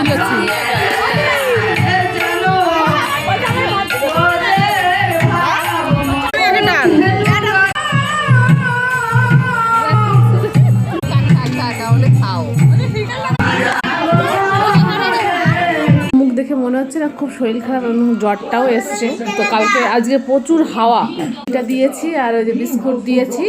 তুলেছি। মনে হচ্ছে খুব শরীর খারাপ এবং জ্বরটাও এসছে। তো কালকে আজকে প্রচুর হাওয়া। এটা দিয়েছি আর ওই যে বিস্কুট দিয়েছি।